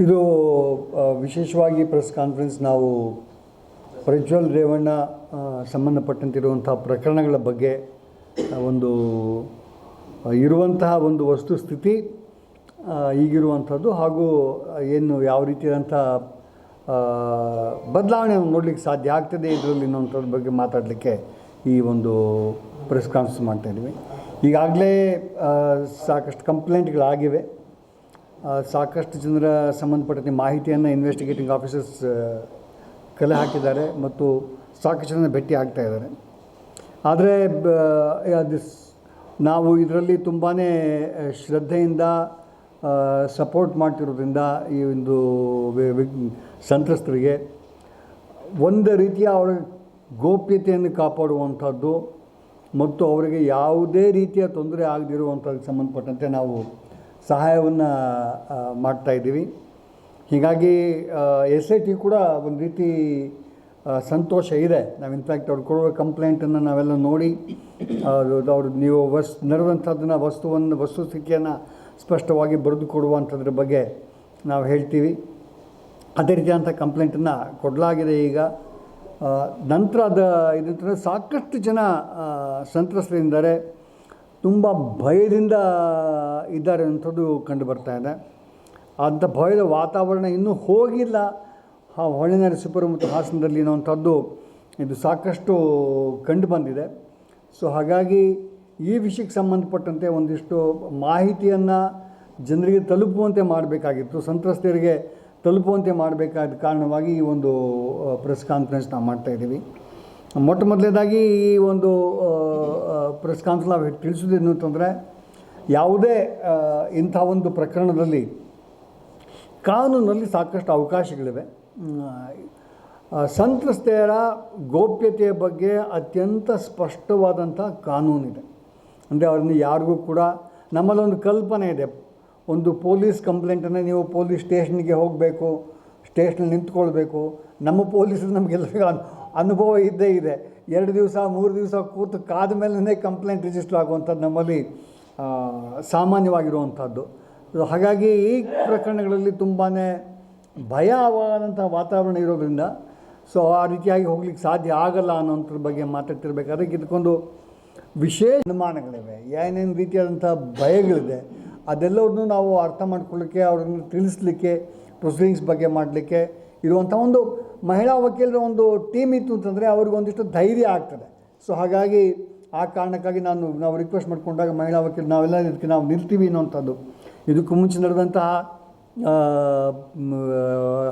ಇದು ವಿಶೇಷವಾಗಿ press conference ನಾವು ಪ್ರಜ್ವಲ್ ರೇವಣ್ಣ ಸಂಬಂಧಪಟ್ಟಂತಿರುವಂತಹ ಪ್ರಕರಣಗಳ ಬಗ್ಗೆ ಒಂದು ಇರುವಂತಹ ಒಂದು ವಸ್ತುಸ್ಥಿತಿ ಈಗಿರುವಂಥದ್ದು ಹಾಗೂ ಏನು ಯಾವ ರೀತಿಯಾದಂಥ ಬದಲಾವಣೆ ನೋಡಲಿಕ್ಕೆ ಸಾಧ್ಯ ಆಗ್ತದೆ ಇದರಲ್ಲಿ ಇನ್ನೊಂಥದ್ರ ಬಗ್ಗೆ ಮಾತಾಡಲಿಕ್ಕೆ ಈ ಒಂದು ಪ್ರೆಸ್ ಕಾನ್ಫರೆನ್ಸ್ ಮಾಡ್ತಾಯಿದ್ದೀವಿ ಈಗಾಗಲೇ ಸಾಕಷ್ಟು ಕಂಪ್ಲೇಂಟ್ಗಳಾಗಿವೆ. ಸಾಕಷ್ಟು ಜನರ ಸಂಬಂಧಪಟ್ಟಂತೆ ಮಾಹಿತಿಯನ್ನು ಇನ್ವೆಸ್ಟಿಗೇಟಿಂಗ್ ಆಫೀಸರ್ಸ್ ಕಲೆ ಹಾಕಿದ್ದಾರೆ ಮತ್ತು ಸಾಕಷ್ಟು ಜನ ಭೇಟಿ ಆಗ್ತಾ ಇದ್ದಾರೆ. ಆದರೆ ನಾವು ಇದರಲ್ಲಿ ತುಂಬಾ ಶ್ರದ್ಧೆಯಿಂದ ಸಪೋರ್ಟ್ ಮಾಡ್ತಿರೋದ್ರಿಂದ ಈ ಒಂದು ಸಂತ್ರಸ್ತರಿಗೆ ಒಂದು ರೀತಿಯ ಅವರ ಗೋಪ್ಯತೆಯನ್ನು ಕಾಪಾಡುವಂಥದ್ದು ಮತ್ತು ಅವರಿಗೆ ಯಾವುದೇ ರೀತಿಯ ತೊಂದರೆ ಆಗದಿರುವಂಥದ್ದು ಸಂಬಂಧಪಟ್ಟಂತೆ ನಾವು ಸಹಾಯವನ್ನು ಮಾಡ್ತಾಯಿದ್ದೀವಿ ಹೀಗಾಗಿ ಎಸ್ ಐ ಟಿ ಕೂಡ ಒಂದು ರೀತಿ ಸಂತೋಷ ಇದೆ. ನಾವು ಇನ್ಫ್ಯಾಕ್ಟ್ ಅವ್ರು ಕೊಡುವ ಕಂಪ್ಲೇಂಟನ್ನು ನಾವೆಲ್ಲ ನೋಡಿ ಅದು ಅವ್ರು ನೀವು ವಸ್ ನಡೆದಂಥದ್ದನ್ನ ವಸ್ತುವನ್ನು ವಸ್ತುಸ್ಥಿತಿಯನ್ನು ಸ್ಪಷ್ಟವಾಗಿ ಬರೆದು ಕೊಡುವಂಥದ್ರ ಬಗ್ಗೆ ನಾವು ಹೇಳ್ತೀವಿ. ಅದೇ ರೀತಿಯಾದಂಥ ಕಂಪ್ಲೇಂಟನ್ನು ಕೊಡಲಾಗಿದೆ ಈಗ. ನಂತರ ಅದು ಇದಂತಂದರೆ ಸಾಕಷ್ಟು ಜನ ಸಂತ್ರಸ್ತರಿದ್ದಾರೆ. ತುಂಬ ಭಯದಿಂದ ಇದ್ದಾರೆ ಅಂಥದ್ದು ಕಂಡು ಬರ್ತಾ ಇದೆ. ಅಂಥ ಭಯದ ವಾತಾವರಣ ಇನ್ನೂ ಹೋಗಿಲ್ಲ. ಆ ಹೊಳೆನರೆ ಸುಪುರ ಮತ್ತು ಹಾಸನದಲ್ಲಿ ಅನ್ನೋವಂಥದ್ದು ಇದು ಸಾಕಷ್ಟು ಕಂಡು ಬಂದಿದೆ. ಸೊ ಹಾಗಾಗಿ ಈ ವಿಷಯಕ್ಕೆ ಸಂಬಂಧಪಟ್ಟಂತೆ ಒಂದಿಷ್ಟು ಮಾಹಿತಿಯನ್ನು ಜನರಿಗೆ ತಲುಪುವಂತೆ ಮಾಡಬೇಕಾಗಿತ್ತು. ಸಂತ್ರಸ್ತರಿಗೆ ತಲುಪುವಂತೆ ಮಾಡಬೇಕಾದ ಕಾರಣವಾಗಿ ಈ ಒಂದು ಪ್ರೆಸ್ ಕಾನ್ಫರೆನ್ಸ್ ನಾವು ಮಾಡ್ತಾಯಿದ್ದೀವಿ ಮೊಟ್ಟ ಮೊದಲನೇದಾಗಿ ಈ ಒಂದು ಪ್ರೆಸ್ ಕಾನ್ಫರೆನ್ಸ್ ನಾವು ತಿಳಿಸೋದೇನು ಅಂತಂದರೆ, ಯಾವುದೇ ಇಂಥ ಒಂದು ಪ್ರಕರಣದಲ್ಲಿ ಕಾನೂನಲ್ಲಿ ಸಾಕಷ್ಟು ಅವಕಾಶಗಳಿವೆ. ಸಂತ್ರಸ್ತೆಯರ ಗೋಪ್ಯತೆಯ ಬಗ್ಗೆ ಅತ್ಯಂತ ಸ್ಪಷ್ಟವಾದಂಥ ಕಾನೂನಿದೆ. ಅಂದರೆ ಅವ್ರನ್ನ ಯಾರಿಗೂ ಕೂಡ ನಮ್ಮಲ್ಲೊಂದು ಕಲ್ಪನೆ ಇದೆ. ಒಂದು ಪೊಲೀಸ್ ಕಂಪ್ಲೇಂಟನ್ನು ನೀವು ಪೊಲೀಸ್ ಸ್ಟೇಷನ್ಗೆ ಹೋಗಬೇಕು ಸ್ಟೇಷನಲ್ಲಿ ನಿಂತ್ಕೊಳ್ಬೇಕು. ನಮ್ಮ ಪೊಲೀಸರು ನಮಗೆಲ್ಲರಿಗೂ ಅನ್ ಅನುಭವ ಇದ್ದೇ ಇದೆ. ಎರಡು ದಿವಸ, ಮೂರು ದಿವಸ ಕೂತು ಕಾದ ಮೇಲೇ ಕಂಪ್ಲೇಂಟ್ ರಿಜಿಸ್ಟರ್ ಆಗುವಂಥದ್ದು ನಮ್ಮಲ್ಲಿ ಸಾಮಾನ್ಯವಾಗಿರುವಂಥದ್ದು. ಹಾಗಾಗಿ ಈ ಪ್ರಕರಣಗಳಲ್ಲಿ ತುಂಬಾ ಭಯವಾದಂಥ ವಾತಾವರಣ ಇರೋದ್ರಿಂದ, ಸೊ, ಆ ರೀತಿಯಾಗಿ ಹೋಗ್ಲಿಕ್ಕೆ ಸಾಧ್ಯ ಆಗಲ್ಲ ಅನ್ನೋಂಥದ್ರ ಬಗ್ಗೆ ಮಾತಾಡ್ತಿರ್ಬೇಕು. ಅದಕ್ಕೆ ಇದಕ್ಕೊಂದು ವಿಶೇಷ ಅನುಮಾನಗಳಿವೆ. ಏನೇನು ರೀತಿಯಾದಂಥ ಭಯಗಳಿದೆ, ಅದೆಲ್ಲವನ್ನೂ ನಾವು ಅರ್ಥ ಮಾಡ್ಕೊಳ್ಳಿಕ್ಕೆ, ಅವ್ರನ್ನ ತಿಳಿಸ್ಲಿಕ್ಕೆ ಪ್ರೊಸೀಡಿಂಗ್ಸ್ ಬಗ್ಗೆ ಮಾಡಲಿಕ್ಕೆ ಇರುವಂಥ ಒಂದು ಮಹಿಳಾ ವಕೀಲರ ಒಂದು ಟೀಮ್ ಇತ್ತು ಅಂತಂದರೆ ಅವ್ರಿಗೊಂದಿಷ್ಟು ಧೈರ್ಯ ಆಗ್ತದೆ. ಸೊ ಹಾಗಾಗಿ ಆ ಕಾರಣಕ್ಕಾಗಿ ನಾನು, ನಾವು ರಿಕ್ವೆಸ್ಟ್ ಮಾಡಿಕೊಂಡಾಗ ಮಹಿಳಾ ವಕೀಲ, ನಾವೆಲ್ಲ ಇದಕ್ಕೆ ನಾವು ನಿಲ್ತೀವಿ ಅನ್ನೋಂಥದ್ದು. ಇದಕ್ಕೂ ಮುಂಚೆ ನಡೆದಂತಹ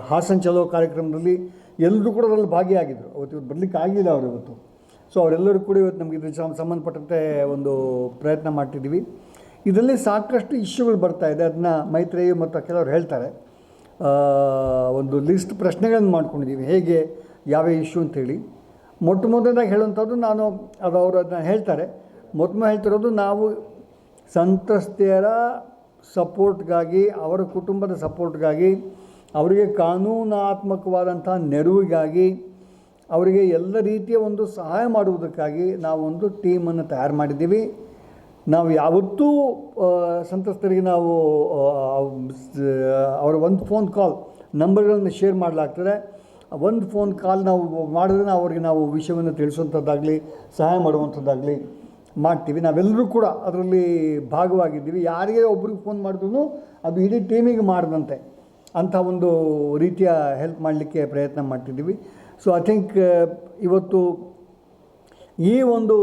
ಹಾಸನ ಚಲೋ ಕಾರ್ಯಕ್ರಮದಲ್ಲಿ ಎಲ್ಲರೂ ಕೂಡ ಅದರಲ್ಲಿ ಭಾಗಿಯಾಗಿದ್ದರು ಅವತ್ತು ಇವತ್ತು ಬರಲಿಕ್ಕೆ ಆಗಲಿಲ್ಲ ಅವರು ಇವತ್ತು. ಸೊ ಅವರೆಲ್ಲರೂ ಕೂಡ ಇವತ್ತು ನಮಗೆ ಇದ್ರ ಸಂಬಂಧಪಟ್ಟಂತೆ ಒಂದು ಪ್ರಯತ್ನ ಮಾಡ್ತಿದ್ದೀವಿ. ಇದರಲ್ಲಿ ಸಾಕಷ್ಟು ಇಶ್ಯೂಗಳು ಬರ್ತಾ ಇದೆ. ಅದನ್ನ ಮೈತ್ರೇಯು ಮತ್ತು ಕೆಲವರು ಹೇಳ್ತಾರೆ. ಒಂದು ಲಿಸ್ಟ್ ಪ್ರಶ್ನೆಗಳನ್ನು ಮಾಡ್ಕೊಂಡಿದ್ದೀವಿ. ಹೇಗೆ, ಯಾವ ಇಶ್ಯೂ ಅಂತೇಳಿ. ಮೊಟ್ಟ ಮೊದಲನೇದಾಗಿ ಹೇಳುವಂಥದ್ದು ನಾನು ಅದು ಅವರು ಅದನ್ನ ಹೇಳ್ತಾರೆ. ಮೊತ್ತ ಹೇಳ್ತಿರೋದು ನಾವು ಸಂತ್ರಸ್ತೆಯರ ಸಪೋರ್ಟ್ಗಾಗಿ, ಅವರ ಕುಟುಂಬದ ಸಪೋರ್ಟ್ಗಾಗಿ, ಅವರಿಗೆ ಕಾನೂನಾತ್ಮಕವಾದಂಥ ನೆರವಿಗಾಗಿ, ಅವರಿಗೆ ಎಲ್ಲ ರೀತಿಯ ಒಂದು ಸಹಾಯ ಮಾಡುವುದಕ್ಕಾಗಿ ನಾವು ಒಂದು ಟೀಮನ್ನು ತಯಾರು ಮಾಡಿದ್ದೀವಿ. ನಾವು ಯಾವತ್ತೂ ಸಂತ್ರಸ್ತರಿಗೆ ನಾವು ಅವರ ಒಂದು ಫೋನ್ ಕಾಲ್ ನಂಬರ್ಗಳನ್ನು ಶೇರ್ ಮಾಡಲಾಗ್ತದೆ. ಒಂದು ಫೋನ್ ಕಾಲ್ ನಾವು ಮಾಡಿದ್ರೆ ಅವ್ರಿಗೆ ನಾವು ವಿಷಯವನ್ನು ತಿಳಿಸುವಂಥದ್ದಾಗಲಿ, ಸಹಾಯ ಮಾಡುವಂಥದ್ದಾಗಲಿ ಮಾಡ್ತೀವಿ. ನಾವೆಲ್ಲರೂ ಕೂಡ ಅದರಲ್ಲಿ ಭಾಗವಾಗಿದ್ದೀವಿ. ಯಾರಿಗೆ ಒಬ್ರಿಗೆ ಫೋನ್ ಮಾಡಿದ್ರು ಅದು ಇಡೀ ಟೀಮಿಗೆ ಮಾಡಿದಂತೆ ಅಂಥ ಒಂದು ರೀತಿಯ ಹೆಲ್ಪ್ ಮಾಡಲಿಕ್ಕೆ ಪ್ರಯತ್ನ ಮಾಡ್ತಿದ್ದೀವಿ. ಸೊ ಐ ಥಿಂಕ್ ಇವತ್ತು ಈ ಒಂದು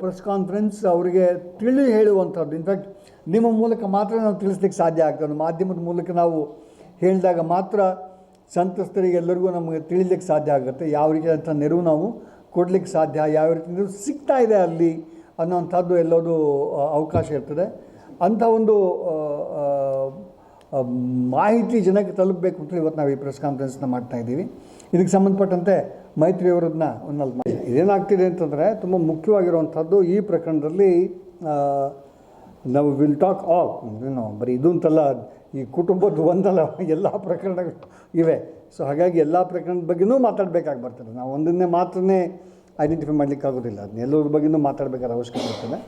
ಪ್ರೆಸ್ ಕಾನ್ಫರೆನ್ಸ್ ಅವರಿಗೆ ತಿಳಿ ಹೇಳುವಂಥದ್ದು. ಇನ್ಫ್ಯಾಕ್ಟ್ ನಿಮ್ಮ ಮೂಲಕ ಮಾತ್ರ ನಾವು ತಿಳಿಸ್ಲಿಕ್ಕೆ ಸಾಧ್ಯ ಆಗ್ತದೆ. ಮಾಧ್ಯಮದ ಮೂಲಕ ನಾವು ಹೇಳಿದಾಗ ಮಾತ್ರ ಸಂತ್ರಸ್ತರಿಗೆ ಎಲ್ಲರಿಗೂ ನಮಗೆ ತಿಳಿಲಿಕ್ಕೆ ಸಾಧ್ಯ ಆಗುತ್ತೆ. ಯಾವ ಅಂತ ನೆರವು ನಾವು ಕೊಡಲಿಕ್ಕೆ ಸಾಧ್ಯ, ಯಾವ ರೀತಿ ನೆರವು ಸಿಗ್ತಾ ಇದೆ ಅಲ್ಲಿ ಅನ್ನೋವಂಥದ್ದು ಎಲ್ಲದೂ ಅವಕಾಶ ಇರ್ತದೆ. ಅಂಥ ಒಂದು ಮಾಹಿತಿ ಜನಕ್ಕೆ ತಲುಪಬೇಕು ಅಂತ ಇವತ್ತು ನಾವು ಈ ಪ್ರೆಸ್ ಕಾನ್ಫರೆನ್ಸ್ನ ಮಾಡ್ತಾ ಇದ್ದೀವಿ. ಇದಕ್ಕೆ ಸಂಬಂಧಪಟ್ಟಂತೆ ಮೈತ್ರಿಯವರನ್ನ ಒಂದು ಒಂದಲ್ಲಿ ಇದೇನಾಗ್ತಿದೆ ಅಂತಂದರೆ ತುಂಬ ಮುಖ್ಯವಾಗಿರುವಂಥದ್ದು ಈ ಪ್ರಕರಣದಲ್ಲಿ ನಾವು ವಿಲ್ ಟಾಕ್ ಆಲ್ ಏನು ಬರೀ ಇದು ಅಂತಲ್ಲ, ಈ ಕುಟುಂಬದ ಒಂದಲ್ಲ, ಎಲ್ಲ ಪ್ರಕರಣಗಳು ಇವೆ. ಸೊ ಹಾಗಾಗಿ ಎಲ್ಲ ಪ್ರಕರಣದ ಬಗ್ಗೆನೂ ಮಾತಾಡಬೇಕಾಗಿ ಬರ್ತದೆ. ನಾವು ಒಂದನ್ನೇ ಮಾತ್ರನೇ ಐಡೆಂಟಿಫೈ ಮಾಡಲಿಕ್ಕಾಗೋದಿಲ್ಲ. ಅದನ್ನ ಎಲ್ಲರ ಬಗ್ಗೆನೂ ಮಾತಾಡಬೇಕಾದ ಅವಶ್ಯಕತೆ ಇರ್ತದೆ.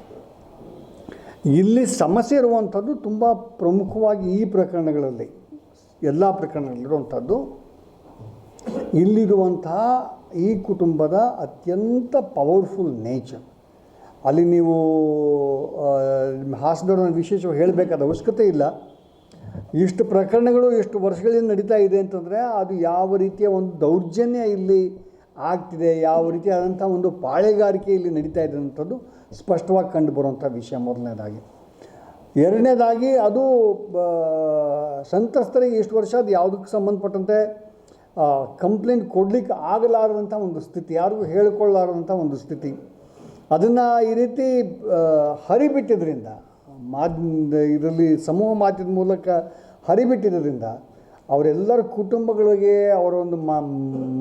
ಇಲ್ಲಿ ಸಮಸ್ಯೆ ಇರುವಂಥದ್ದು ತುಂಬ ಪ್ರಮುಖವಾಗಿ ಈ ಪ್ರಕರಣಗಳಲ್ಲಿ, ಎಲ್ಲ ಪ್ರಕರಣಗಳಿರುವಂಥದ್ದು ಇಲ್ಲಿರುವಂತಹ ಈ ಕುಟುಂಬದ ಅತ್ಯಂತ ಪವರ್ಫುಲ್ ನೇಚರ್ ಅಲ್ಲಿ ನೀವು ಹಾಸನ ವಿಶೇಷವಾಗಿ ಹೇಳಬೇಕಾದ ಅವಶ್ಯಕತೆ ಇಲ್ಲ. ಇಷ್ಟು ಪ್ರಕರಣಗಳು ಎಷ್ಟು ವರ್ಷಗಳಿಂದ ನಡೀತಾ ಇದೆ ಅಂತಂದರೆ ಅದು ಯಾವ ರೀತಿಯ ಒಂದು ದೌರ್ಜನ್ಯ ಇಲ್ಲಿ ಆಗ್ತಿದೆ, ಯಾವ ರೀತಿಯಾದಂಥ ಒಂದು ಪಾಳೆಗಾರಿಕೆ ಇಲ್ಲಿ ನಡೀತಾ ಇದೆ ಅಂಥದ್ದು ಸ್ಪಷ್ಟವಾಗಿ ಕಂಡು ಬರುವಂಥ ವಿಷಯ ಮೊದಲನೇದಾಗಿ. ಎರಡನೇದಾಗಿ ಅದು ಸಂತ್ರಸ್ತರಿಗೆ ಇಷ್ಟು ವರ್ಷ ಅದು ಯಾವುದಕ್ಕೆ ಸಂಬಂಧಪಟ್ಟಂತೆ ಕಂಪ್ಲೇಂಟ್ ಕೊಡಲಿಕ್ಕೆ ಆಗಲಾರದಂಥ ಒಂದು ಸ್ಥಿತಿ, ಯಾರಿಗೂ ಹೇಳ್ಕೊಳ್ಳಾರದಂಥ ಒಂದು ಸ್ಥಿತಿ. ಅದನ್ನು ಈ ರೀತಿ ಹರಿಬಿಟ್ಟಿದ್ದರಿಂದ ಮಾದ್, ಇದರಲ್ಲಿ ಸಮೂಹ ಮಾಧ್ಯಮದ ಮೂಲಕ ಹರಿಬಿಟ್ಟಿದ್ದರಿಂದ ಅವರೆಲ್ಲರ ಕುಟುಂಬಗಳಿಗೆ ಅವರ ಒಂದು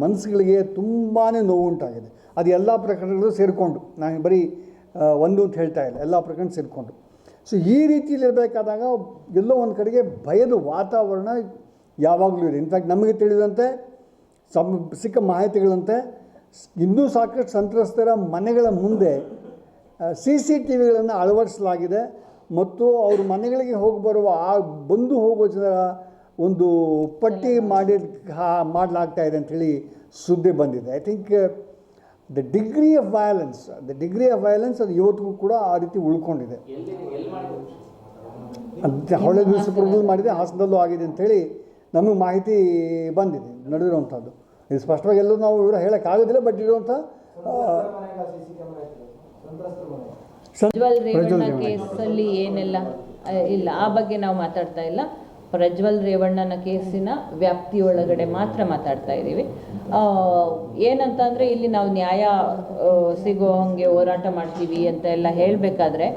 ಮನಸ್ಸುಗಳಿಗೆ ತುಂಬಾ ನೋವುಂಟಾಗಿದೆ. ಅದು ಎಲ್ಲ ಪ್ರಕರಣಗಳು ಸೇರಿಕೊಂಡು, ನಾನು ಬರೀ ಒಂದು ಅಂತ ಹೇಳ್ತಾ ಇಲ್ಲ, ಎಲ್ಲ ಪ್ರಕರಣ ಸೇರಿಕೊಂಡು. ಸೊ ಈ ರೀತಿಯಲ್ಲಿ ಇರಬೇಕಾದಾಗ, ಎಲ್ಲೋ ಒಂದು ಕಡೆಗೆ ಭಯದ ವಾತಾವರಣ ಯಾವಾಗಲೂ ಇದೆ ಇನ್ಫ್ಯಾಕ್ಟ್ ನಮಗೆ ತಿಳಿದಂತೆ ಸಮ್ ಸಿಕ್ಕ ಮಾಹಿತಿಗಳಂತೆ ಇನ್ನೂ ಸಾಕಷ್ಟು ಸಂತ್ರಸ್ತರ ಮನೆಗಳ ಮುಂದೆ ಸಿ ಸಿ ಟಿ ವಿಗಳನ್ನು ಅಳವಡಿಸಲಾಗಿದೆ ಮತ್ತು ಅವ್ರ ಮನೆಗಳಿಗೆ ಹೋಗಿ ಬರುವ ಆ ಬಂದು ಹೋಗುವ ಜನರ ಒಂದು ಪಟ್ಟಿ ಮಾಡಿ ಮಾಡಲಾಗ್ತಾ ಇದೆ ಅಂಥೇಳಿ ಸುದ್ದಿ ಬಂದಿದೆ. I think the degree of violence the degree of violence ಅದು ಇವತ್ತಿಗೂ ಕೂಡ ಆ ರೀತಿ ಉಳ್ಕೊಂಡಿದೆ. ಅಂತ ಹೊಳೆ ದಿವಸ ಮಾಡಿದೆ ಹಾಸನದಲ್ಲೂ ಆಗಿದೆ ಅಂಥೇಳಿ ನಮಗೆ ಮಾಹಿತಿ ಬಂದಿದೆ ನಡೆದಿರುವಂಥದ್ದು ಇದು ಸ್ಪಷ್ಟವಾಗಿ ಎಲ್ಲರೂ ನಾವು ವಿವರ ಹೇಳಕ್ಕೆ ಆಗೋದಿಲ್ಲ ಬಟ್ ಇರುವಂಥ ಪ್ರಜ್ವಲ್ ರೇವಣ್ಣ. ಕೇಸಲ್ಲಿ ಏನೆಲ್ಲ ಇಲ್ಲ ಆ ಬಗ್ಗೆ ನಾವು ಮಾತಾಡ್ತಾ ಇಲ್ಲ. ಪ್ರಜ್ವಲ್ ರೇವಣ್ಣನ ಕೇಸಿನ ವ್ಯಾಪ್ತಿಯೊಳಗಡೆ ಮಾತ್ರ ಮಾತಾಡ್ತಾ ಇದ್ದೀವಿ. ಆ, ಏನಂತ ಅಂದರೆ ಇಲ್ಲಿ ನಾವು ನ್ಯಾಯ ಸಿಗೋ ಹಂಗೆ ಹೋರಾಟ ಮಾಡ್ತೀವಿ ಅಂತ ಎಲ್ಲ ಹೇಳಬೇಕಾದ್ರೆ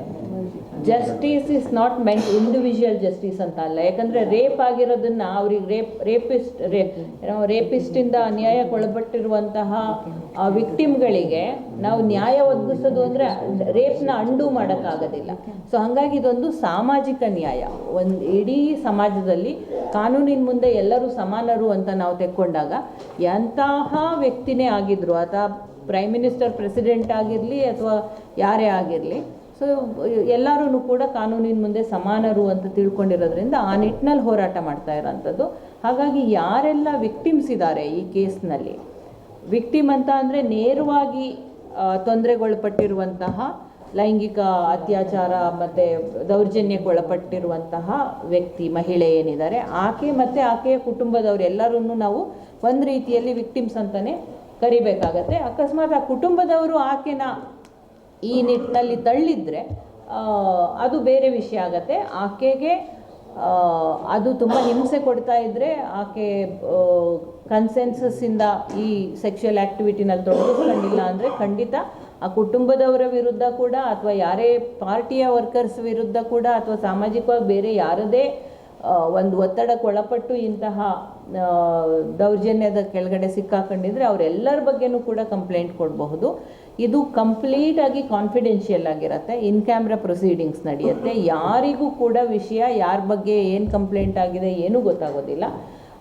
justice is not meant individual justice ಅಂತ ಅಲ್ಲ ಯಾಕಂದರೆ ರೇಪ್ ಆಗಿರೋದನ್ನ ಅವ್ರಿಗೆ ರೇಪ್ ರೇಪಿಸ್ಟ್ ರೇಪ್ ರೇಪಿಸ್ಟಿಂದ ಅನ್ಯಾಯಕ್ಕೊಳಪಟ್ಟಿರುವಂತಹ ವಿಕ್ಟಿಮ್ಗಳಿಗೆ ನಾವು ನ್ಯಾಯ ಒದಗಿಸೋದು ಅಂದರೆ ರೇಪ್ನ ಅಂಡು ಮಾಡೋಕ್ಕಾಗೋದಿಲ್ಲ. ಸೊ ಹಾಗಾಗಿ ಇದೊಂದು ಸಾಮಾಜಿಕ ನ್ಯಾಯ. ಒಂದು ಇಡೀ ಸಮಾಜದಲ್ಲಿ ಕಾನೂನಿನ ಮುಂದೆ ಎಲ್ಲರೂ ಸಮಾನರು ಅಂತ ನಾವು ತೆಕ್ಕೊಂಡಾಗ ಎಂತಹ ವ್ಯಕ್ತಿನೇ ಆಗಿದ್ರು ಅಥವಾ ಪ್ರೈಮ್ ಮಿನಿಸ್ಟರ್ ಪ್ರೆಸಿಡೆಂಟ್ ಆಗಿರಲಿ ಅಥವಾ ಯಾರೇ ಆಗಿರಲಿ ಸೊ ಎಲ್ಲರೂ ಕೂಡ ಕಾನೂನಿನ ಮುಂದೆ ಸಮಾನರು ಅಂತ ತಿಳ್ಕೊಂಡಿರೋದ್ರಿಂದ ಆ ನಿಟ್ಟಿನಲ್ಲಿ ಹೋರಾಟ ಮಾಡ್ತಾ ಇರೋವಂಥದ್ದು ಹಾಗಾಗಿ ಯಾರೆಲ್ಲ ವಿಕ್ಟಿಮ್ಸ್ ಇದ್ದಾರೆ ಈ ಕೇಸ್ನಲ್ಲಿ? ವಿಕ್ಟಿಮ್ ಅಂತ ಅಂದರೆ ನೇರವಾಗಿ ತೊಂದರೆಗೊಳಪಟ್ಟಿರುವಂತಹ, ಲೈಂಗಿಕ ಅತ್ಯಾಚಾರ ಮತ್ತು ದೌರ್ಜನ್ಯಕ್ಕೊಳಪಟ್ಟಿರುವಂತಹ ವ್ಯಕ್ತಿ, ಮಹಿಳೆ ಏನಿದ್ದಾರೆ, ಆಕೆ ಮತ್ತು ಆಕೆಯ ಕುಟುಂಬದವರು ಎಲ್ಲರೂ ನಾವು ಒಂದು ರೀತಿಯಲ್ಲಿ ವಿಕ್ಟಿಮ್ಸ್ ಅಂತಲೇ ಕರಿಬೇಕಾಗತ್ತೆ. ಅಕಸ್ಮಾತ್ ಆ ಕುಟುಂಬದವರು ಆಕೆನ ಈ ನಿಟ್ಟಿನಲ್ಲಿ ತಳ್ಳಿದ್ರೆ ಅದು ಬೇರೆ ವಿಷಯ ಆಗತ್ತೆ. ಆಕೆಗೆ ಅದು ತುಂಬ ಹಿಂಸೆ ಕೊಡ್ತಾ ಇದ್ದರೆ ಆಕೆ ಕನ್ಸೆನ್ಸಸ್ಸಿಂದ ಈ ಸೆಕ್ಷುಯಲ್ ಆ್ಯಕ್ಟಿವಿಟಿನಲ್ಲಿ ತೊಡಗಿಸ್ಕೊಂಡಿಲ್ಲ ಅಂದರೆ ಖಂಡಿತ ಆ ಕುಟುಂಬದವರ ವಿರುದ್ಧ ಕೂಡ ಅಥವಾ ಯಾರೇ ಪಾರ್ಟಿಯ ವರ್ಕರ್ಸ್ ವಿರುದ್ಧ ಕೂಡ ಅಥವಾ ಸಾಮಾಜಿಕವಾಗಿ ಬೇರೆ ಯಾರದೇ ಒಂದು ಒತ್ತಡಕ್ಕೆ ಒಳಪಟ್ಟು ಇಂತಹ ದೌರ್ಜನ್ಯದ ಕೆಳಗಡೆ ಸಿಕ್ಕಾಕೊಂಡಿದ್ರೆ ಅವರೆಲ್ಲರ ಬಗ್ಗೆನೂ ಕೂಡ ಕಂಪ್ಲೇಂಟ್ ಕೊಡಬಹುದು. ಇದು ಕಂಪ್ಲೀಟ್ ಆಗಿ ಕಾನ್ಫಿಡೆನ್ಷಿಯಲ್ ಆಗಿರುತ್ತೆ. ಇನ್ ಕ್ಯಾಮ್ರಾ ಪ್ರೊಸೀಡಿಂಗ್ಸ್ ನಡೆಯುತ್ತೆ. ಯಾರಿಗೂ ಕೂಡ ವಿಷಯ ಯಾರ ಬಗ್ಗೆ ಏನು ಕಂಪ್ಲೇಂಟ್ ಆಗಿದೆ ಏನೂ ಗೊತ್ತಾಗೋದಿಲ್ಲ.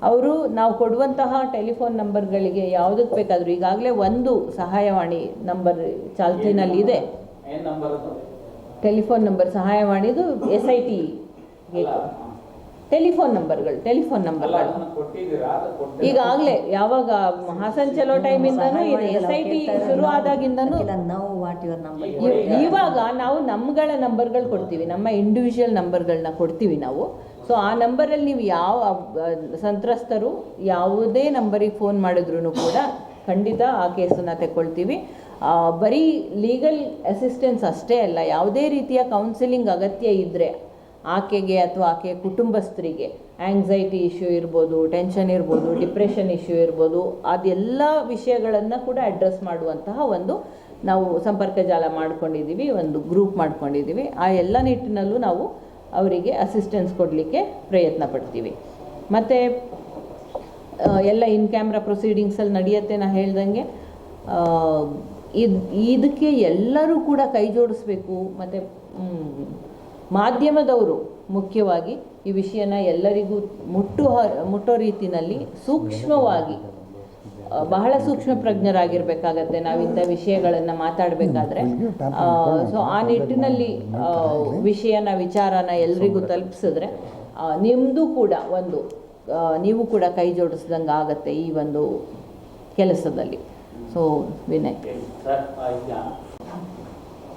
ಅವರು ನಾವು ಕೊಡುವಂತಹ ಟೆಲಿಫೋನ್ ನಂಬರ್ಗಳಿಗೆ ಯಾವುದಕ್ಕೆ ಬೇಕಾದರೂ ಈಗಾಗಲೇ ಒಂದು ಸಹಾಯವಾಣಿ ನಂಬರ್ ಚಾಲ್ತಿನಲ್ಲಿದೆ. ಟೆಲಿಫೋನ್ ನಂಬರ್ ಸಹಾಯವಾಣಿದು ಎಸ್ ಐ ಟಿ ಟೆಲಿಫೋನ್ ನಂಬರ್ಗಳು ಟೆಲಿಫೋನ್ ನಂಬರ್ಗಳು. ಈಗಾಗಲೇ ಯಾವಾಗ ಹಾಸನ್ ಚಲೋ ಟೈಮಿಂದನೂ ಇದೆ ಎಸ್ ಐ ಟಿ ಶುರು ಆದಾಗಿಂದನೂ ನಾವು ವಾಟ್ ಯುವರ್ ನಂಬರ್ ಇವ್- ಇವಾಗ ನಾವು ನಮ್ಗಳ ನಂಬರ್ಗಳು ಕೊಡ್ತೀವಿ ನಮ್ಮ ಇಂಡಿವಿಜುವಲ್ ನಂಬರ್ಗಳನ್ನ ಕೊಡ್ತೀವಿ ನಾವು. ಸೊ ಆ ನಂಬರಲ್ಲಿ ನೀವು ಯಾವ ಸಂತ್ರಸ್ತರು ಯಾವುದೇ ನಂಬರಿಗೆ ಫೋನ್ ಮಾಡಿದ್ರು ಕೂಡ ಖಂಡಿತ ಆ ಕೇಸನ್ನು ತಗೊಳ್ತೀವಿ ಬರೀ ಲೀಗಲ್ ಅಸಿಸ್ಟೆನ್ಸ್ ಅಷ್ಟೇ ಅಲ್ಲ ಯಾವುದೇ ರೀತಿಯ ಕೌನ್ಸಿಲಿಂಗ್ ಅಗತ್ಯ ಇದ್ದರೆ ಆಕೆಗೆ ಅಥವಾ ಆಕೆಯ ಕುಟುಂಬಸ್ಥರಿಗೆ ಆಂಗ್ಸೈಟಿ ಇಶ್ಯೂ ಇರ್ಬೋದು ಟೆನ್ಷನ್ ಇರ್ಬೋದು ಡಿಪ್ರೆಷನ್ ಇಶ್ಯೂ ಇರ್ಬೋದು, ಅದೆಲ್ಲ ವಿಷಯಗಳನ್ನು ಕೂಡ ಅಡ್ರೆಸ್ ಮಾಡುವಂತಹ ಒಂದು ನಾವು ಸಂಪರ್ಕ ಜಾಲ ಮಾಡ್ಕೊಂಡಿದ್ದೀವಿ ಒಂದು ಗ್ರೂಪ್ ಮಾಡ್ಕೊಂಡಿದ್ದೀವಿ ಆ ಎಲ್ಲ ನಿಟ್ಟಿನಲ್ಲೂ ನಾವು ಅವರಿಗೆ ಅಸಿಸ್ಟೆನ್ಸ್ ಕೊಡಲಿಕ್ಕೆ ಪ್ರಯತ್ನ ಪಡ್ತೀವಿ. ಮತ್ತು ಎಲ್ಲ ಇನ್ ಕ್ಯಾಮ್ರಾ ಪ್ರೊಸೀಡಿಂಗ್ಸಲ್ಲಿ ನಡೆಯುತ್ತೆ ನಾ ಹೇಳ್ದಂಗೆ. ಇದು, ಇದಕ್ಕೆ ಎಲ್ಲರೂ ಕೂಡ ಕೈ ಜೋಡಿಸ್ಬೇಕು. ಮತ್ತು ಮಾಧ್ಯಮದವರು ಮುಖ್ಯವಾಗಿ ಈ ವಿಷಯನ ಎಲ್ಲರಿಗೂ ಮುಟ್ಟು ಮುಟ್ಟೋ ರೀತಿಯಲ್ಲಿ ಸೂಕ್ಷ್ಮವಾಗಿ ಬಹಳ ಸೂಕ್ಷ್ಮ ಪ್ರಜ್ಞರಾಗಿರ್ಬೇಕಾಗತ್ತೆ ನಾವು ಇಂಥ ವಿಷಯಗಳನ್ನು ಮಾತಾಡಬೇಕಾದ್ರೆ. ಸೊ ಆ ನಿಟ್ಟಿನಲ್ಲಿ ವಿಷಯನ, ವಿಚಾರನ ಎಲ್ರಿಗೂ ತಲುಪಿಸಿದ್ರೆ ನಿಮ್ಮದು ಕೂಡ ಒಂದು ನೀವು ಕೂಡ ಕೈ ಜೋಡಿಸ್ದಂಗೆ ಆಗತ್ತೆ ಈ ಒಂದು ಕೆಲಸದಲ್ಲಿ. ಸೊ ವಿನಯ್.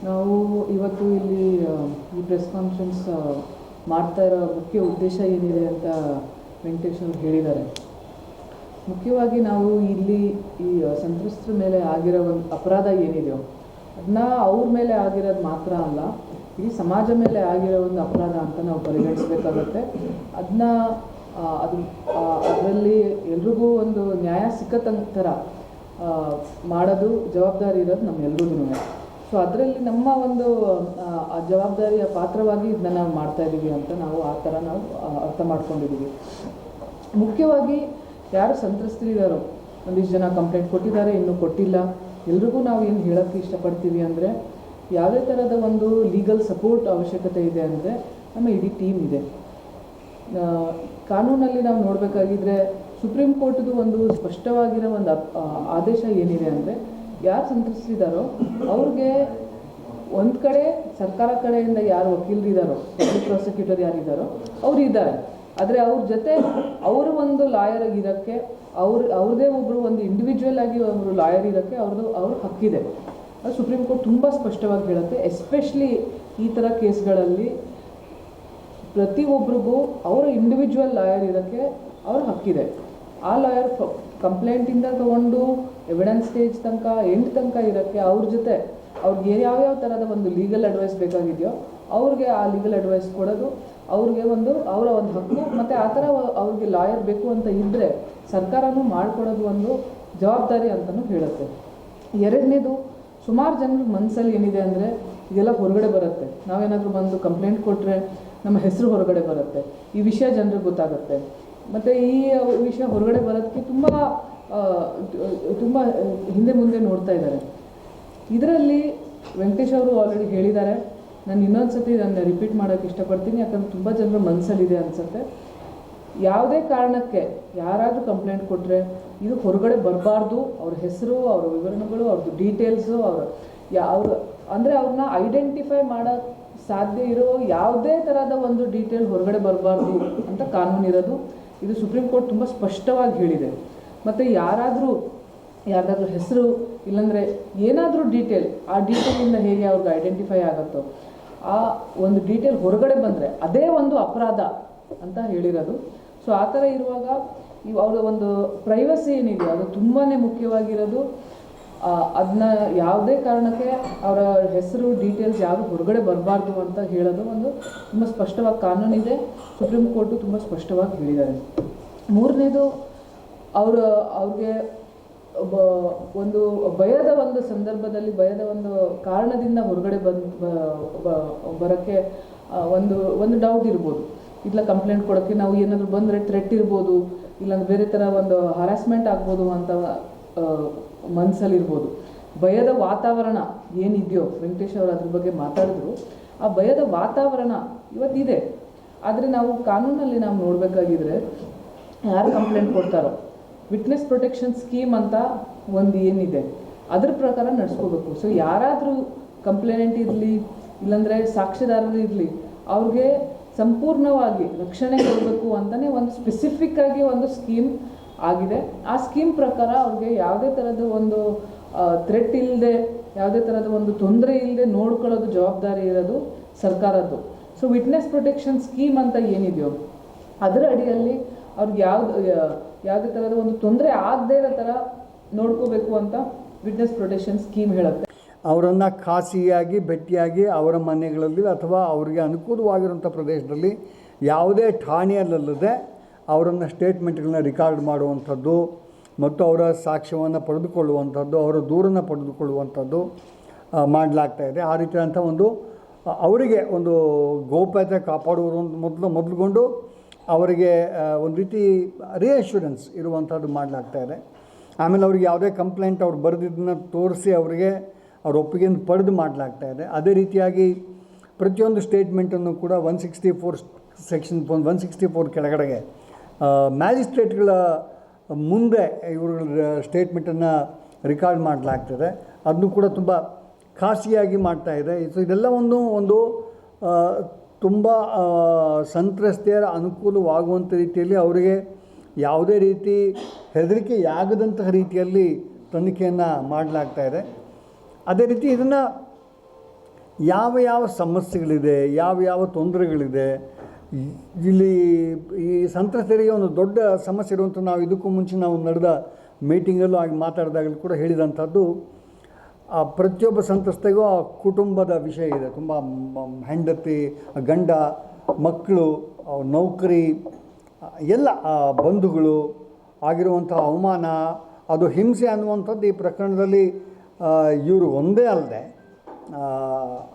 ನಾವು ಇವತ್ತು ಇಲ್ಲಿ ಈ ಪ್ರೆಸ್ ಕಾನ್ಫರೆನ್ಸ್ ಮಾಡ್ತಾ ಇರೋ ಮುಖ್ಯ ಉದ್ದೇಶ ಏನಿದೆ ಅಂತ ವೆಂಕಟೇಶ್ ಅವರು ಹೇಳಿದ್ದಾರೆ. ಮುಖ್ಯವಾಗಿ ನಾವು ಇಲ್ಲಿ ಈ ಸಂತ್ರಸ್ತರ ಮೇಲೆ ಆಗಿರೋ ಒಂದು ಅಪರಾಧ ಏನಿದೆಯೋ ಅದನ್ನ ಅವ್ರ ಮೇಲೆ ಆಗಿರೋದು ಮಾತ್ರ ಅಲ್ಲ, ಇಡೀ ಸಮಾಜ ಮೇಲೆ ಆಗಿರೋ ಒಂದು ಅಪರಾಧ ಅಂತ ನಾವು ಪರಿಗಣಿಸಬೇಕಾಗತ್ತೆ. ಅದನ್ನ ಅದು ಅದರಲ್ಲಿ ಎಲ್ರಿಗೂ ಒಂದು ನ್ಯಾಯ ಸಿಕ್ಕತ್ತಂಗ ಥರ ಮಾಡೋದು ಜವಾಬ್ದಾರಿ ಇರೋದು ನಮ್ಮೆಲ್ರಿಗೂ. ಸೊ ಅದರಲ್ಲಿ ನಮ್ಮ ಒಂದು ಜವಾಬ್ದಾರಿಯ ಪಾತ್ರವಾಗಿ ಇದನ್ನ ನಾವು ಮಾಡ್ತಾ ಇದ್ದೀವಿ ಅಂತ ನಾವು ಆ ಥರ ನಾವು ಅರ್ಥ ಮಾಡ್ಕೊಂಡಿದ್ದೀವಿ ಮುಖ್ಯವಾಗಿ ಯಾರು ಸಂತ್ರಸ್ತರಿದ್ದಾರೋ ಒಂದಿಷ್ಟು ಜನ ಕಂಪ್ಲೇಂಟ್ ಕೊಟ್ಟಿದ್ದಾರೆ, ಇನ್ನೂ ಕೊಟ್ಟಿಲ್ಲ. ಎಲ್ರಿಗೂ ನಾವು ಏನು ಹೇಳೋಕ್ಕೆ ಇಷ್ಟಪಡ್ತೀವಿ ಅಂದರೆ, ಯಾವುದೇ ಥರದ ಒಂದು ಲೀಗಲ್ ಸಪೋರ್ಟ್ ಅವಶ್ಯಕತೆ ಇದೆ ಅಂದರೆ, ನಮ್ಮ ಇಡೀ ಟೀಮ್ ಇದೆ. ಕಾನೂನಲ್ಲಿ ನಾವು ನೋಡಬೇಕಾಗಿದ್ರೆ ಸುಪ್ರೀಂ ಕೋರ್ಟ್ದು ಒಂದು ಸ್ಪಷ್ಟವಾಗಿರೋ ಒಂದು ಆದೇಶ ಏನಿದೆ ಅಂದರೆ ಯಾರು ಸಂತ್ರಸ್ತಿದ್ದಾರೋ ಅವ್ರಿಗೆ ಒಂದು ಕಡೆ ಸರ್ಕಾರ ಕಡೆಯಿಂದ ಯಾರು ವಕೀಲರಿದ್ದಾರೋ ಪಬ್ಲಿಕ್ ಪ್ರಾಸಿಕ್ಯೂಟರ್ ಯಾರಿದ್ದಾರೋ ಅವ್ರು ಇದ್ದಾರೆ ಆದರೆ ಅವ್ರ ಜೊತೆ ಅವರು ಒಂದು ಲಾಯರ್ ಇರೋಕ್ಕೆ ಅವ್ರ, ಅವ್ರದೇ ಒಬ್ಬರು ಒಂದು ಇಂಡಿವಿಜುವಲ್ ಆಗಿ ಒಬ್ಬರು ಲಾಯರ್ ಇರೋಕ್ಕೆ ಅವ್ರದ್ದು ಅವ್ರ ಹಕ್ಕಿದೆ. ಅದು ಸುಪ್ರೀಂ ಕೋರ್ಟ್ ತುಂಬ ಸ್ಪಷ್ಟವಾಗಿ ಹೇಳುತ್ತೆ. ಎಸ್ಪೆಷಲಿ ಈ ಥರ ಕೇಸ್ಗಳಲ್ಲಿ ಪ್ರತಿಯೊಬ್ಬರಿಗೂ ಅವರ ಇಂಡಿವಿಜುವಲ್ ಲಾಯರ್ ಇರೋಕ್ಕೆ ಅವ್ರ ಹಕ್ಕಿದೆ. ಆ ಲಾಯರ್ ಕಂಪ್ಲೇಂಟಿಂದ ತಗೊಂಡು ಎವಿಡೆನ್ಸ್ ಸ್ಟೇಜ್ ತನಕ ಎಂಡ್ ತನಕ ಇರೋಕ್ಕೆ ಅವ್ರ ಜೊತೆ, ಅವ್ರಿಗೆ ಯಾವ್ಯಾವ ಥರದ ಒಂದು ಲೀಗಲ್ ಅಡ್ವೈಸ್ ಬೇಕಾಗಿದೆಯೋ, ಅವ್ರಿಗೆ ಆ ಲೀಗಲ್ ಅಡ್ವೈಸ್ ಕೊಡೋದು, ಅವ್ರಿಗೆ ಒಂದು, ಅವರ ಒಂದು ಹಕ್ಕು, ಮತ್ತು ಆ ಥರ ಅವ್ರಿಗೆ ಲಾಯರ್ ಬೇಕು ಅಂತ ಇದ್ದರೆ ಸರ್ಕಾರನೂ ಮಾಡಿಕೊಡೋದು ಒಂದು ಜವಾಬ್ದಾರಿ ಅಂತಲೂ ಹೇಳುತ್ತೆ. ಎರಡನೇದು, ಸುಮಾರು ಜನರ ಮನಸ್ಸಲ್ಲಿ ಏನಿದೆ ಅಂದರೆ, ಇದೆಲ್ಲ ಹೊರಗಡೆ ಬರುತ್ತೆ. ನಾವೇನಾದರೂ ಬಂದು ಕಂಪ್ಲೇಂಟ್ ಕೊಟ್ಟರೆ ನಮ್ಮ ಹೆಸರು ಹೊರಗಡೆ ಬರುತ್ತೆ. ಈ ವಿಷಯ ಜನರಿಗೆ ಗೊತ್ತಾಗುತ್ತೆ. ಮತ್ತು ಈ ವಿಷಯ ಹೊರಗಡೆ ಬರೋದಕ್ಕೆ ತುಂಬ ತುಂಬ ಹಿಂದೆ ಮುಂದೆ ನೋಡ್ತಾ ಇದ್ದಾರೆ. ಇದರಲ್ಲಿ ವೆಂಕಟೇಶ್ ಅವರು ಆಲ್ರೆಡಿ ಹೇಳಿದ್ದಾರೆ. ನಾನು ಇನ್ನೊಂದು ಸತಿ ನಾನು ರಿಪೀಟ್ ಮಾಡೋಕ್ಕೆ ಇಷ್ಟಪಡ್ತೀನಿ, ಯಾಕಂದ್ರೆ ತುಂಬ ಜನರ ಮನಸ್ಸಲ್ಲಿದೆ ಅನಿಸುತ್ತೆ. ಯಾವುದೇ ಕಾರಣಕ್ಕೆ ಯಾರಾದರೂ ಕಂಪ್ಲೇಂಟ್ ಕೊಟ್ಟರೆ ಇದು ಹೊರಗಡೆ ಬರಬಾರ್ದು. ಅವ್ರ ಹೆಸರು, ಅವ್ರ ವಿವರಣೆಗಳು ಅವ್ರದ್ದು ಡೀಟೇಲ್ಸು ಅವರು ಯಾವ ಅಂದರೆ ಅವ್ರನ್ನ ಐಡೆಂಟಿಫೈ ಮಾಡೋ ಸಾಧ್ಯ ಇರೋ ಯಾವುದೇ ಥರದ ಒಂದು ಡೀಟೇಲ್ ಹೊರಗಡೆ ಬರಬಾರ್ದು ಅಂತ ಕಾನೂನು ಇರೋದು ಇದು ಸುಪ್ರೀಂ ಕೋರ್ಟ್ ತುಂಬ ಸ್ಪಷ್ಟವಾಗಿ ಹೇಳಿದೆ. ಮತ್ತು ಯಾರಾದರೂ ಯಾರಾದರೂ ಹೆಸರು ಇಲ್ಲಾಂದರೆ ಏನಾದರೂ ಡೀಟೇಲ್ ಆ ಡೀಟೇಲಿಂದ ಹೇಗೆ ಅವ್ರಿಗೆ ಐಡೆಂಟಿಫೈ ಆಗುತ್ತೋ, ಆ ಒಂದು ಡೀಟೇಲ್ ಹೊರಗಡೆ ಬಂದರೆ ಅದೇ ಒಂದು ಅಪರಾಧ ಅಂತ ಹೇಳಿರೋದು. ಸೊ ಆ ಥರ ಇರುವಾಗ ಅವರ ಒಂದು ಪ್ರೈವಸಿ ಏನಿದೆ, ಅದು ತುಂಬಾ ಮುಖ್ಯವಾಗಿರೋದು. ಅದನ್ನ ಯಾವುದೇ ಕಾರಣಕ್ಕೆ ಅವರ ಹೆಸರು ಡೀಟೇಲ್ಸ್ ಯಾವುದು ಹೊರಗಡೆ ಬರಬಾರ್ದು ಅಂತ ಹೇಳೋದು ಒಂದು ತುಂಬ ಸ್ಪಷ್ಟವಾಗಿ ಕಾನೂನಿದೆ. ಸುಪ್ರೀಂ ಕೋರ್ಟು ತುಂಬ ಸ್ಪಷ್ಟವಾಗಿ ಹೇಳಿದ್ದಾರೆ. ಮೂರನೇದು ಅವರು, ಅವ್ರಿಗೆ ಒಂದು ಭಯದ ಒಂದು ಸಂದರ್ಭದಲ್ಲಿ, ಭಯದ ಒಂದು ಕಾರಣದಿಂದ ಹೊರಗಡೆ ಬಂದು ಬರೋಕ್ಕೆ ಒಂದು ಒಂದು ಡೌಟ್ ಇರ್ಬೋದು. ಇಲ್ಲ ಕಂಪ್ಲೇಂಟ್ ಕೊಡೋಕ್ಕೆ ನಾವು ಏನಾದರೂ ಬಂದರೆ ಥ್ರೆಟ್ ಇರ್ಬೋದು, ಇಲ್ಲಾಂದ್ರೆ ಬೇರೆ ಥರ ಒಂದು ಹರಾಸ್ಮೆಂಟ್ ಆಗ್ಬೋದು ಅಂತ ಮನಸ್ಸಲ್ಲಿರ್ಬೋದು ಭಯದ ವಾತಾವರಣ ಏನಿದೆಯೋ, ವೆಂಕಟೇಶ್ ಅವರು ಅದ್ರ ಬಗ್ಗೆ ಮಾತಾಡಿದ್ರು, ಆ ಭಯದ ವಾತಾವರಣ ಇವತ್ತಿದೆ. ಆದರೆ ನಾವು ಕಾನೂನಲ್ಲಿ ನಾವು ನೋಡಬೇಕಾಗಿದ್ರೆ, ಯಾರು ಕಂಪ್ಲೇಂಟ್ ಕೊಡ್ತಾರೋ ವಿಟ್ನೆಸ್ ಪ್ರೊಟೆಕ್ಷನ್ ಸ್ಕೀಮ್ ಅಂತ ಒಂದು ಏನಿದೆ. ಅದ್ರ ಪ್ರಕಾರ ನಡೆಸ್ಕೋಬೇಕು. ಸೊ ಯಾರಾದರೂ ಕಂಪ್ಲೇನೆಂಟ್ ಇರಲಿ, ಇಲ್ಲಾಂದರೆ ಸಾಕ್ಷಿದಾರರು ಇರಲಿ, ಅವ್ರಿಗೆ ಸಂಪೂರ್ಣವಾಗಿ ರಕ್ಷಣೆ ಕೊಡಬೇಕು ಅಂತಲೇ ಒಂದು ಸ್ಪೆಸಿಫಿಕ್ ಆಗಿ ಒಂದು ಸ್ಕೀಮ್ ಆಗಿದೆ. ಆ ಸ್ಕೀಮ್ ಪ್ರಕಾರ ಅವ್ರಿಗೆ ಯಾವುದೇ ಥರದ ಒಂದು ಥ್ರೆಟ್ ಇಲ್ಲದೆ ಯಾವುದೇ ಥರದ ಒಂದು ತೊಂದರೆ ಇಲ್ಲದೆ ನೋಡ್ಕೊಳ್ಳೋದು ಜವಾಬ್ದಾರಿ ಇರೋದು ಸರ್ಕಾರದ್ದು. ಸೊ ವಿಟ್ನೆಸ್ ಪ್ರೊಟೆಕ್ಷನ್ ಸ್ಕೀಮ್ ಅಂತ ಏನಿದೆಯೋ, ಅದರ ಅಡಿಯಲ್ಲಿ ಅವ್ರಿಗೆ ಯಾವ್ದು ಯಾವುದೇ ಥರದ ಒಂದು ತೊಂದರೆ ಆಗದೇ ಇರೋ ಥರ ನೋಡ್ಕೋಬೇಕು ಅಂತ ವಿಟ್ನೆಸ್ ಪ್ರೊಟೆಕ್ಷನ್ ಸ್ಕೀಮ್ ಹೇಳುತ್ತೆ. ಅವರನ್ನು ಖಾಸಗಿಯಾಗಿ ಭೇಟಿಯಾಗಿ ಅವರ ಮನೆಗಳಲ್ಲಿ ಅಥವಾ ಅವರಿಗೆ ಅನುಕೂಲವಾಗಿರುವಂಥ ಪ್ರದೇಶದಲ್ಲಿ ಯಾವುದೇ ಠಾಣೆಯಲ್ಲದೆ ಅವರನ್ನು ಸ್ಟೇಟ್ಮೆಂಟ್ಗಳನ್ನ ರಿಕಾರ್ಡ್ ಮಾಡುವಂಥದ್ದು ಮತ್ತು ಅವರ ಸಾಕ್ಷ್ಯವನ್ನು ಪಡೆದುಕೊಳ್ಳುವಂಥದ್ದು, ಅವರ ದೂರನ್ನು ಪಡೆದುಕೊಳ್ಳುವಂಥದ್ದು ಮಾಡಲಾಗ್ತಾ ಇದೆ. ಆ ರೀತಿಯಾದಂಥ ಒಂದು ಅವರಿಗೆ ಒಂದು ಗೌಪ್ಯತೆ ಕಾಪಾಡುವುದು ಮೊದಲು, ಮೊದಲುಗೊಂಡು ಅವರಿಗೆ ಒಂದು ರೀತಿ ರಿಯಶ್ಯೂರೆನ್ಸ್ ಇರುವಂಥದ್ದು ಮಾಡಲಾಗ್ತಾ ಇದೆ. ಆಮೇಲೆ ಅವ್ರಿಗೆ ಯಾವುದೇ ಕಂಪ್ಲೇಂಟ್ ಅವ್ರು ಬರೆದಿದ್ದನ್ನ ತೋರಿಸಿ ಅವರಿಗೆ ಅವ್ರ ಒಪ್ಪಿಗೆಯನ್ನು ಪಡೆದು ಮಾಡಲಾಗ್ತಾ ಇದೆ. ಅದೇ ರೀತಿಯಾಗಿ ಪ್ರತಿಯೊಂದು ಸ್ಟೇಟ್ಮೆಂಟನ್ನು ಕೂಡ one sixty four section one sixty four ಕೆಳಗಡೆಗೆ ಮ್ಯಾಜಿಸ್ಟ್ರೇಟ್ಗಳ ಮುಂದೆ ಇವ್ರ ಸ್ಟೇಟ್ಮೆಂಟನ್ನು ರೆಕಾರ್ಡ್ ಮಾಡಲಾಗ್ತದೆ. ಅದನ್ನು ಕೂಡ ತುಂಬ ಖಾಸಗಿಯಾಗಿ ಮಾಡ್ತಾ ಇದೆ. ಸೊ ಇದೆಲ್ಲವನ್ನು ಒಂದು ತುಂಬ ಸಂತ್ರಸ್ತೆಯರ ಅನುಕೂಲವಾಗುವಂಥ ರೀತಿಯಲ್ಲಿ ಅವರಿಗೆ ಯಾವುದೇ ರೀತಿ ಹೆದರಿಕೆಯಾಗದಂತಹ ರೀತಿಯಲ್ಲಿ ತನಿಖೆಯನ್ನು ಮಾಡಲಾಗ್ತಾ ಇದೆ. ಅದೇ ರೀತಿ ಇದನ್ನು ಯಾವ ಯಾವ ಸಮಸ್ಯೆಗಳಿದೆ, ಯಾವ ಯಾವ ತೊಂದರೆಗಳಿದೆ, ಇಲ್ಲಿ ಈ ಸಂತ್ರಸ್ತರಿಗೆ ಒಂದು ದೊಡ್ಡ ಸಮಸ್ಯೆ ಇರುವಂಥ ನಾವು ಇದಕ್ಕೂ ಮುಂಚೆ ನಾವು ನಡೆದ ಮೀಟಿಂಗಲ್ಲೂ ಆಗಿ ಮಾತಾಡಿದಾಗಲೂ ಕೂಡ ಹೇಳಿದಂಥದ್ದು ಪ್ರತಿಯೊಬ್ಬ ಸಂತ್ರಸ್ತೆಗೂ ಆ ಕುಟುಂಬದ ವಿಷಯ ಇದೆ. ತುಂಬ ಹೆಂಡತಿ, ಗಂಡ, ಮಕ್ಕಳು ನೌಕರಿ, ಎಲ್ಲ ಬಂಧುಗಳು ಆಗಿರುವಂಥ ಅವಮಾನ, ಅದು ಹಿಂಸೆ ಅನ್ನುವಂಥದ್ದು ಈ ಪ್ರಕರಣದಲ್ಲಿ ಇವರು ಒಂದೇ ಅಲ್ಲದೆ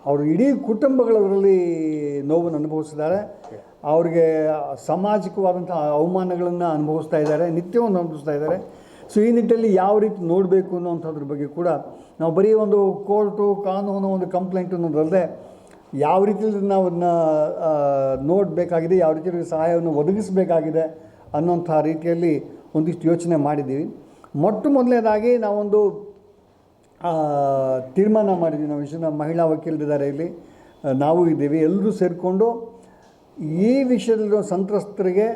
ಅವರು ಇಡೀ ಕುಟುಂಬಗಳಲ್ಲಿ ನೋವನ್ನು ಅನುಭವಿಸಿದ್ದಾರೆ. ಅವ್ರಿಗೆ ಸಾಮಾಜಿಕವಾದಂಥ ಅವಮಾನಗಳನ್ನು ಅನುಭವಿಸ್ತಾ ಇದ್ದಾರೆ, ನಿತ್ಯವನ್ನು ಅನುಭವಿಸ್ತಾ ಇದ್ದಾರೆ. ಸೊ ಈ ನಿಟ್ಟಲ್ಲಿ ಯಾವ ರೀತಿ ನೋಡಬೇಕು ಅನ್ನೋವಂಥದ್ರ ಬಗ್ಗೆ ಕೂಡ ನಾವು ಬರೀ ಒಂದು ಕೋರ್ಟು ಕಾನೂನು ಒಂದು ಕಂಪ್ಲೇಂಟ್ ಅನ್ನೋದಲ್ಲದೆ ಯಾವ ರೀತಿಯಲ್ಲಿ ನಾವು ಅದನ್ನ ನೋಡಬೇಕಾಗಿದೆ, ಯಾವ ರೀತಿಯಲ್ಲಿ ಸಹಾಯವನ್ನು ಒದಗಿಸಬೇಕಾಗಿದೆ ಅನ್ನೋಂಥ ರೀತಿಯಲ್ಲಿ ಒಂದಿಷ್ಟು ಯೋಚನೆ ಮಾಡಿದ್ದೀವಿ. ಮೊಟ್ಟ ಮೊದಲನೇದಾಗಿ ನಾವೊಂದು ತೀರ್ಮಾನ ಮಾಡಿದ್ವಿ ನಾವು ವಿಷಯನ ಮಹಿಳಾ ವಕೀಲರಿದ್ದಾರೆ ಇಲ್ಲಿ ನಾವು ಇದ್ದೀವಿ. ಎಲ್ಲರೂ ಸೇರಿಕೊಂಡು ಈ ವಿಷಯದಲ್ಲಿರೋ ಸಂತ್ರಸ್ತರಿಗೆ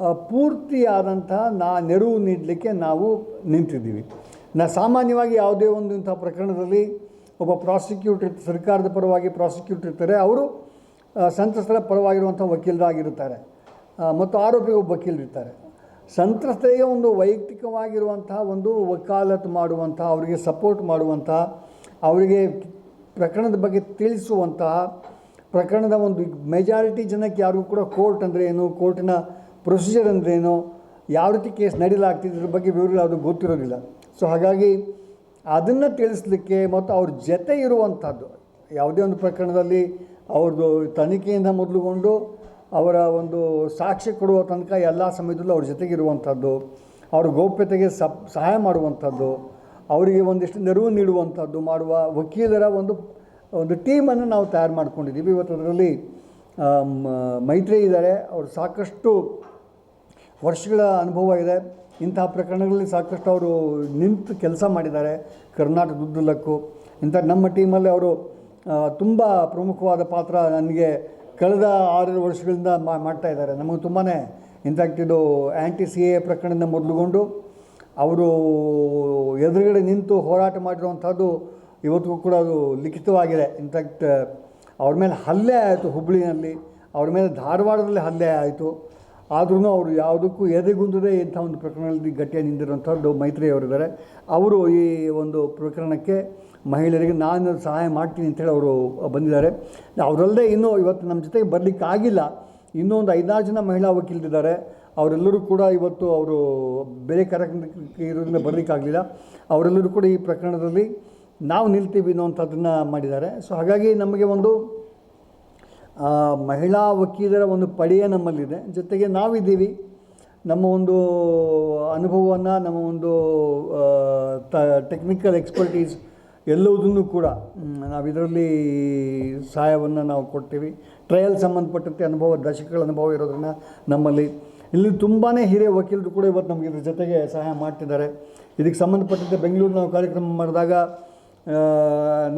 ಆ, ಪೂರ್ತಿಯಾದಂಥ ನಾ ನೆರವು ನೀಡಲಿಕ್ಕೆ ನಾವು ನಿಂತಿದ್ದೀವಿ. ನಾ ಸಾಮಾನ್ಯವಾಗಿ ಯಾವುದೇ ಒಂದು ಇಂಥ ಪ್ರಕರಣದಲ್ಲಿ ಒಬ್ಬ ಪ್ರಾಸಿಕ್ಯೂಟರ್ ಸರ್ಕಾರದ ಪರವಾಗಿ ಪ್ರಾಸಿಕ್ಯೂಟರ್ ಇರ್ತಾರೆ. ಅವರು ಸಂತ್ರಸ್ತರ ಪರವಾಗಿರುವಂಥ ವಕೀಲರಾಗಿರ್ತಾರೆ ಮತ್ತು ಆರೋಪಿಗೆ ಒಬ್ಬ ವಕೀಲರಿರ್ತಾರೆ. ಸಂತ್ರಸ್ತರಿಗೆ ಒಂದು ವೈಯಕ್ತಿಕವಾಗಿರುವಂಥ ಒಂದು ವಕಾಲತ್ತು ಮಾಡುವಂಥ ಅವರಿಗೆ ಸಪೋರ್ಟ್ ಮಾಡುವಂಥ ಅವರಿಗೆ ಪ್ರಕರಣದ ಬಗ್ಗೆ ತಿಳಿಸುವಂತಹ ಪ್ರಕರಣದ ಒಂದು ಮೆಜಾರಿಟಿ ಜನಕ್ಕೆ ಯಾರಿಗೂ ಕೂಡ ಕೋರ್ಟ್ ಅಂದರೆ ಏನು? ಕೋರ್ಟಿನ ಪ್ರೊಸೀಜರ್ ಅಂದ್ರೇನು? ಯಾವ ರೀತಿ ಕೇಸ್ ನಡೀಲಾಗ್ತಿದೆ? ಇದ್ರ ಬಗ್ಗೆ ವಿವರ ಅದು ಗೊತ್ತಿರೋದಿಲ್ಲ. ಸೊ ಹಾಗಾಗಿ ಅದನ್ನು ತಿಳಿಸ್ಲಿಕ್ಕೆ ಮತ್ತು ಅವ್ರ ಜೊತೆ ಇರುವಂಥದ್ದು ಯಾವುದೇ ಒಂದು ಪ್ರಕರಣದಲ್ಲಿ ಅವ್ರದ್ದು ತನಿಖೆಯಿಂದ ಮೊದಲುಗೊಂಡು ಅವರ ಒಂದು ಸಾಕ್ಷಿ ಕೊಡುವ ತನಕ ಎಲ್ಲ ಸಮಯದಲ್ಲೂ ಅವ್ರ ಜೊತೆಗಿರುವಂಥದ್ದು ಅವ್ರ ಗೌಪ್ಯತೆಗೆ ಸಪ್, ಸಹಾಯ ಮಾಡುವಂಥದ್ದು ಅವರಿಗೆ ಒಂದಿಷ್ಟು ನೆರವು ನೀಡುವಂಥದ್ದು ಮಾಡುವ ವಕೀಲರ ಒಂದು ಒಂದು ಟೀಮನ್ನು ನಾವು ತಯಾರು ಮಾಡ್ಕೊಂಡಿದ್ದೀವಿ. ಇವತ್ತು ಅದರಲ್ಲಿ ಮೈತ್ರಿ ಇದ್ದಾರೆ. ಅವರು ಸಾಕಷ್ಟು ವರ್ಷಗಳ ಅನುಭವ ಇದೆ. ಇಂತಹ ಪ್ರಕರಣಗಳಲ್ಲಿ ಸಾಕಷ್ಟು ಅವರು ನಿಂತು ಕೆಲಸ ಮಾಡಿದ್ದಾರೆ. ಕರ್ನಾಟಕದುದ್ದಲಕ್ಕೂ ಇಂಥ ನಮ್ಮ ಟೀಮಲ್ಲಿ ಅವರು ತುಂಬ ಪ್ರಮುಖವಾದ ಪಾತ್ರ ನನಗೆ ಕಳೆದ ಆರು ವರ್ಷಗಳಿಂದ ಮಾಡ್ತಾ ಇದ್ದಾರೆ. ನಮಗೆ ತುಂಬಾ ಇನ್ಫ್ಯಾಕ್ಟ್ ಇದು ಆ್ಯಂಟಿ ಸಿ ಎ ಪ್ರಕರಣದಿಂದ ಮೊದಲುಗೊಂಡು ಅವರು ಎದುರುಗಡೆ ನಿಂತು ಹೋರಾಟ ಮಾಡಿರುವಂಥದ್ದು ಇವತ್ತಿಗೂ ಕೂಡ ಅದು ಲಿಖಿತವಾಗಿದೆ. ಇನ್ಫ್ಯಾಕ್ಟ್ ಅವ್ರ ಮೇಲೆ ಹಲ್ಲೆ ಆಯಿತು ಹುಬ್ಬಳ್ಳಿಯಲ್ಲಿ ಅವ್ರ ಮೇಲೆ ಧಾರವಾಡದಲ್ಲಿ ಹಲ್ಲೆ ಆಯಿತು. ಆದ್ರೂ ಅವರು ಯಾವುದಕ್ಕೂ ಎದೆಗುಂದದೆ ಇಂಥ ಒಂದು ಪ್ರಕರಣದಲ್ಲಿ ಗಟ್ಟಿಯಾಗಿ ನಿಂತಿರುವಂಥದ್ದು ಮೈತ್ರಿ ಅವರಿದ್ದಾರೆ ಅವರು ಈ ಒಂದು ಪ್ರಕರಣಕ್ಕೆ ಮಹಿಳೆಯರಿಗೆ ನಾನು ಸಹಾಯ ಮಾಡ್ತೀನಿ ಅಂತೇಳಿ ಅವರು ಬಂದಿದ್ದಾರೆ. ಅವರಲ್ಲದೆ ಇನ್ನೂ ಇವತ್ತು ನಮ್ಮ ಜೊತೆಗೆ ಬರಲಿಕ್ಕಾಗಿಲ್ಲ ಇನ್ನೂ ಒಂದು ಐದಾರು ಜನ ಮಹಿಳಾ ವಕೀಲರಿದ್ದಾರೆ. ಅವರೆಲ್ಲರೂ ಕೂಡ ಇವತ್ತು ಅವರು ಬೇರೆ ಕಾರ್ಯಕ್ರಮಕ್ಕೆ ಇರೋದ್ರಿಂದ ಬರಲಿಕ್ಕಾಗಲಿಲ್ಲ ಅವರೆಲ್ಲರೂ ಕೂಡ ಈ ಪ್ರಕರಣದಲ್ಲಿ ನಾವು ನಿಲ್ತೀವಿ ಅನ್ನೋವಂಥದ್ದನ್ನು ಮಾಡಿದ್ದಾರೆ. ಸೊ ಹಾಗಾಗಿ ನಮಗೆ ಒಂದು ಮಹಿಳಾ ವಕೀಲರ ಒಂದು ಪಡೆಯೇ ನಮ್ಮಲ್ಲಿದೆ. ಜೊತೆಗೆ ನಾವಿದ್ದೀವಿ. ನಮ್ಮ ಒಂದು ಅನುಭವವನ್ನು, ನಮ್ಮ ಒಂದು ಟೆಕ್ನಿಕಲ್ ಎಕ್ಸ್ಪರ್ಟೀಸ್ ಎಲ್ಲವುದನ್ನು ಕೂಡ ನಾವು ಇದರಲ್ಲಿ ಸಹಾಯವನ್ನು ನಾವು ಕೊಡ್ತೀವಿ. ಟ್ರಯಲ್ ಸಂಬಂಧಪಟ್ಟಂತೆ ಅನುಭವ, ದಶಕಗಳ ಅನುಭವ ಇರೋದನ್ನು ನಮ್ಮಲ್ಲಿ. ಇಲ್ಲಿ ತುಂಬಾ ಹಿರಿಯ ವಕೀಲರು ಕೂಡ ಇವತ್ತು ನಮಗೆ ಇದ್ರ ಜೊತೆಗೆ ಸಹಾಯ ಮಾಡ್ತಿದ್ದಾರೆ. ಇದಕ್ಕೆ ಸಂಬಂಧಪಟ್ಟಂತೆ ಬೆಂಗಳೂರು ನಾವು ಕಾರ್ಯಕ್ರಮ ಮಾಡಿದಾಗ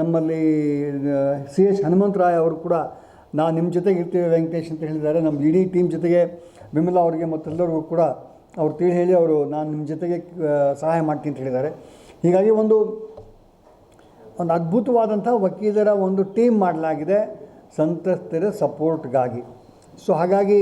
ನಮ್ಮಲ್ಲಿ ಸಿ ಎಚ್ ಹನುಮಂತರಾಯ್ ಅವರು ಕೂಡ ನಾವು ನಿಮ್ಮ ಜೊತೆಗೆ ಇರ್ತೀವಿ ವೆಂಕಟೇಶ್ ಅಂತ ಹೇಳಿದ್ದಾರೆ. ನಮ್ಮ ಇಡೀ ಟೀಮ್ ಜೊತೆಗೆ ವಿಮಲಾ ಅವರಿಗೆ ಮತ್ತೆಲ್ಲರಿಗೂ ಕೂಡ ಅವ್ರು ತಿಳಿ ಹೇಳಿ ಅವರು ನಾನು ನಿಮ್ಮ ಜೊತೆಗೆ ಸಹಾಯ ಮಾಡ್ತೀನಿ ಅಂತ ಹೇಳಿದ್ದಾರೆ. ಹೀಗಾಗಿ ಒಂದು ಒಂದು ಅದ್ಭುತವಾದಂಥ ವಕೀಲರ ಒಂದು ಟೀಮ್ ಮಾಡಲಾಗಿದೆ ಸಂತ್ರಸ್ತರ ಸಪೋರ್ಟ್ಗಾಗಿ. ಸೊ ಹಾಗಾಗಿ